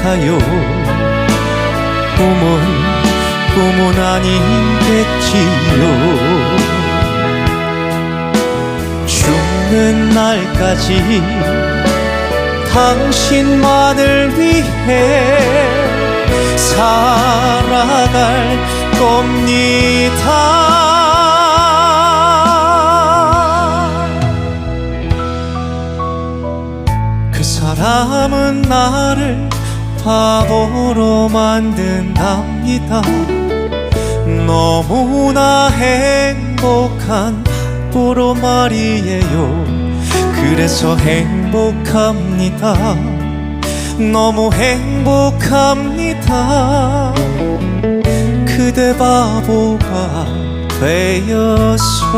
같아요. 꿈은 꿈은 아니겠지요. 죽는 날까지 당신만을 위해 살아갈 겁니다. 그 사람은 나를 바보로 만든답니다. 너무나 행복한 바보로 말이에요. 그래서 행복합니다. 너무 행복합니다. 그대 바보가 되어서